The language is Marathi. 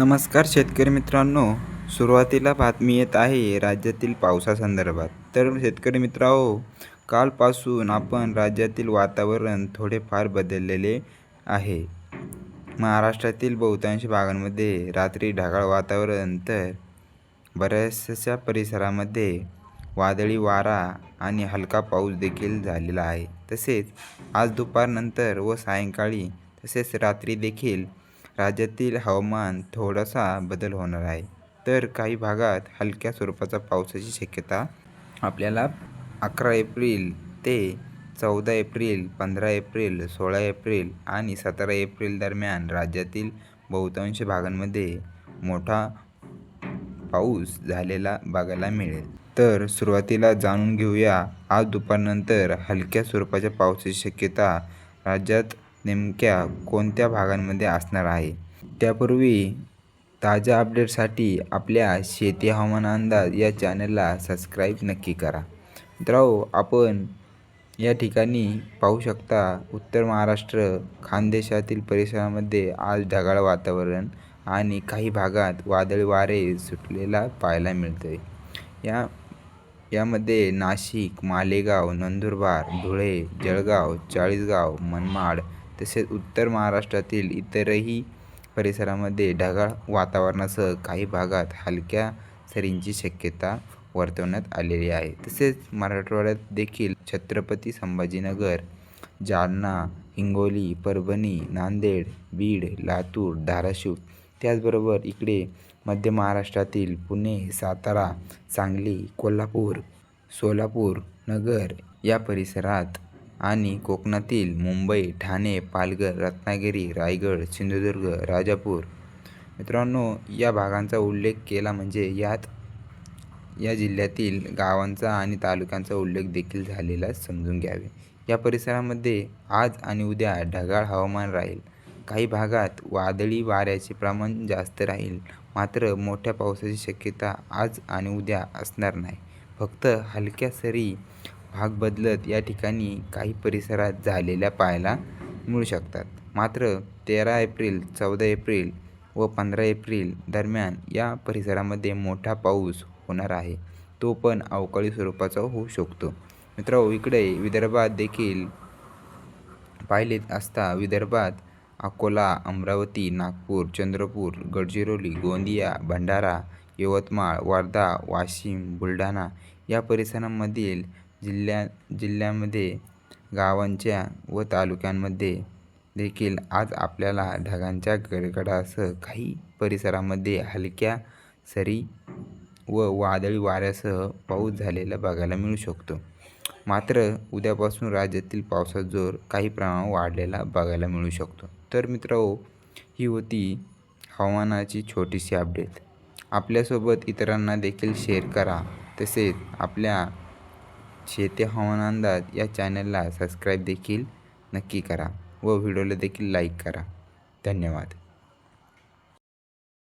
नमस्कार शेतकरी मित्रांनो. सुरुवातीला बातमी येत आहे राज्यातील पावसासंदर्भात. तर शेतकरी मित्रांनो कालपासून आपण राज्यातील वातावरण थोडेफार बदललेले आहे. महाराष्ट्रातील बहुतांश भागांमध्ये रात्री ढगाळ वातावरण तर बऱ्याचशा परिसरामध्ये वादळी वारा आणि हलका पाऊस देखील झालेला आहे. तसेच आज दुपारनंतर व सायंकाळी तसेच रात्री देखील राज्यातील हवामान थोडासा बदल होणार आहे. तर काही भागात हलक्या स्वरूपाचा पावसाची शक्यता. आपल्याला अकरा एप्रिल ते चौदा एप्रिल पंधरा एप्रिल सोळा एप्रिल आणि सतरा एप्रिल दरम्यान राज्यातील बहुतांश भागांमध्ये मोठा पाऊस झालेला बघायला मिळेल. तर सुरुवातीला जाणून घेऊया. आज दुपारनंतर हलक्या स्वरूपाच्या पावसाची शक्यता राज्यात नेमक्या कोणत्या भागांमध्ये असणार आहे? त्यापूर्वी ताज्या अपडेटसाठी आपल्या शेती हवामान अंदाज या चॅनलला सबस्क्राईब नक्की करा. मित्रांनो आपण या ठिकाणी पाहू शकता उत्तर महाराष्ट्र खानदेशातील परिसरामध्ये आज ढगाळ वातावरण आणि काही भागात वादळी वारे सुटलेला पाहायला मिळते या यामध्ये नाशिक मालेगाव नंदुरबार धुळे जळगाव चाळीसगाव मनमाड तसेच उत्तर महाराष्ट्रातील इतरही परिसरामध्ये ढगाळ वातावरणासह काही भागात हलक्या सरींची शक्यता वर्तवण्यात आलेली आहे. तसेच मराठवाड्यात देखील छत्रपती संभाजीनगर जालना हिंगोली परभणी नांदेड बीड लातूर धाराशिव त्याचबरोबर इकडे मध्य महाराष्ट्रातील पुणे सातारा सांगली कोल्हापूर सोलापूर नगर या परिसरात आणि कोकणातील मुंबई ठाणे पालघर रत्नागिरी रायगड सिंधुदुर्ग राजापूर. मित्रांनो या भागांचा उल्लेख केला म्हणजे यात या जिल्ह्यातील गावांचा आणि तालुक्यांचा उल्लेख देखील झालेला समजून घ्यावे. या परिसरामध्ये आज आणि उद्या ढगाळ हवामान राहील. काही भागात वादळी वाऱ्याचे प्रमाण जास्त राहील. मात्र मोठ्या पावसाची शक्यता आज आणि उद्या असणार नाही. फक्त हलक्या सरी भाग बदलत या ठिकाणी काही परिसरात झालेल्या पाहायला मिळू शकतात. मात्र तेरा एप्रिल चौदा एप्रिल व पंधरा एप्रिल दरम्यान या परिसरामध्ये मोठा पाऊस होणार आहे. तो पण अवकाळी स्वरूपाचा होऊ शकतो. मित्रांनो इकडे विदर्भात देखील पाहिलेत असता विदर्भात अकोला अमरावती नागपूर चंद्रपूर गडचिरोली गोंदिया भंडारा यवतमाळ वर्धा वाशिम बुलढाणा या परिसरांमधील जिल्ह्या जिल्ह्यामध्ये गावांच्या व तालुक्यांमध्ये देखील आज आपल्याला ढगांच्या गडगडासह काही परिसरामध्ये हलक्या सरी व वादळी वाऱ्यासह पाऊस झालेला बघायला मिळू शकतो. मात्र उद्यापासून राज्यातील पावसाचा जोर काही प्रमाणात वाढलेला बघायला मिळू शकतो. तर मित्रांनो ही होती हवामानाची छोटीशी अपडेट आपल्यासोबत इतरांना देखील शेअर करा. तसेच आपल्या शेती हवामान अंदाज या चॅनलला सबस्क्राईब देखील नक्की करा व व्हिडिओला देखील लाईक करा. धन्यवाद.